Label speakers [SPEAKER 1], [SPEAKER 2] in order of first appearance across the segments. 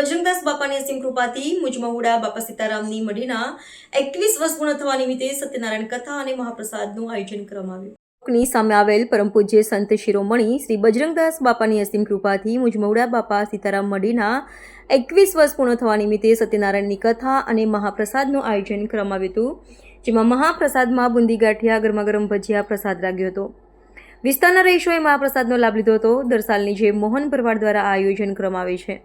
[SPEAKER 1] બાપાની અસીમ કૃપાથી મુજમહુડા બાપા સીતારામની મઢીના એકવીસ વર્ષ પૂર્ણ થવા નિમિત્તે સત્યનારાયણ કથા અને મહાપ્રસાદનું આયોજન કરવામાં આવ્યું. ની સામે આવેલ પરમ પૂજ્ય સંત શિરોમણી શ્રી બજરંગદાસ બાપાની અસીમ કૃપાથી મુજમહુડા બાપા સીતારામ મઢીના એકવીસ વર્ષ પૂર્ણ થવા નિમિત્તે સત્યનારાયણની કથા અને મહાપ્રસાદનું આયોજન કરવામાં આવ્યું હતું, જેમાં મહાપ્રસાદમાં બુંદી ગાંઠિયા, ગરમાગરમ ભજીયા પ્રસાદ લાગ્યો હતો. વિસ્તારના રહીશોએ મહાપ્રસાદનો લાભ લીધો હતો. દર સાલની જેમ મોહન ભરવાડ દ્વારા આયોજન કરવામાં આવે છે.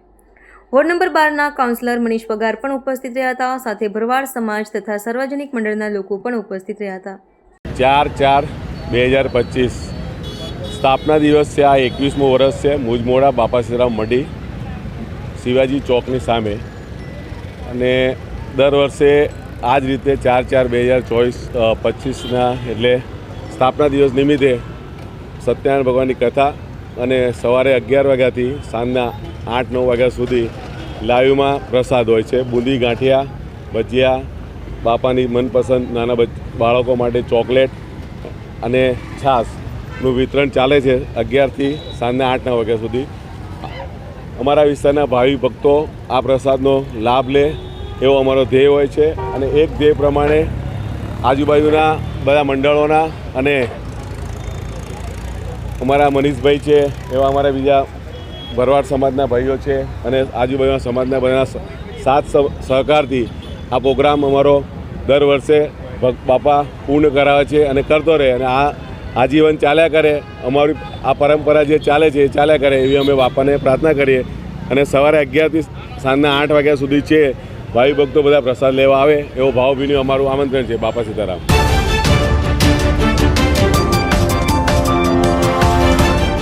[SPEAKER 1] વોર્ડ નંબર બારના કાઉન્સિલર મનીષ પગાર પણ ઉપસ્થિત રહ્યા હતા. સાથે ભરવાડ સમાજ તથા સાર્વજનિક મંડળના લોકો પણ ઉપસ્થિત રહ્યા હતા.
[SPEAKER 2] ચાર ચાર બે હજાર પચીસ. સ્થાપના દિવસ છે, આ એકવીસમું વર્ષ છે. મુજમોડા બાપા સીરામ મઢી શિવાજી ચોકની સામે. અને દર વર્ષે આ જ રીતે ચાર ચાર બે હજાર ચોવીસ પચીસના એટલે સ્થાપના દિવસ નિમિત્તે સત્યનારાયણ ભગવાનની કથા અને સવારે અગિયાર વાગ્યાથી સાંજના આઠ, નવ વાગ્યા સુધી લાઈવમાં પ્રસાદ હોય છે. બુંદી, ગાંઠિયા, ભજીયા, બાપાની મનપસંદ નાના બાળકો માટે ચોકલેટ અને છાશનું વિતરણ ચાલે છે અગિયારથી સાંજના આઠના વાગ્યા સુધી. અમારા વિસ્તારના ભાવિ ભક્તો આ પ્રસાદનો લાભ લે એવો અમારો ધ્યેય હોય છે અને એક ધ્યેય પ્રમાણે આજુબાજુના બધા મંડળોના અને અમારા મનીષભાઈ છે, એવા અમારા બીજા ભરવાડ સમાજના ભાઈઓ છે અને આજુબાજુના સમાજના બધાના સાથ સહ- સહકારથી આ પ્રોગ્રામ અમારો દર વર્ષે બાપા પૂર્ણ કરાવે છે અને કરતો રહે અને આ આજીવન ચાલ્યા કરે, અમારી આ પરંપરા જે ચાલે છે એ ચાલ્યા કરે એવી અમે બાપાને પ્રાર્થના કરીએ અને સવારે અગિયારથી સાંજના આઠ વાગ્યા સુધી છે ભાવિ ભક્તો બધા પ્રસાદ લેવા આવે એવો ભાવભીનું અમારું આમંત્રણ છે બાપા સીતારામ.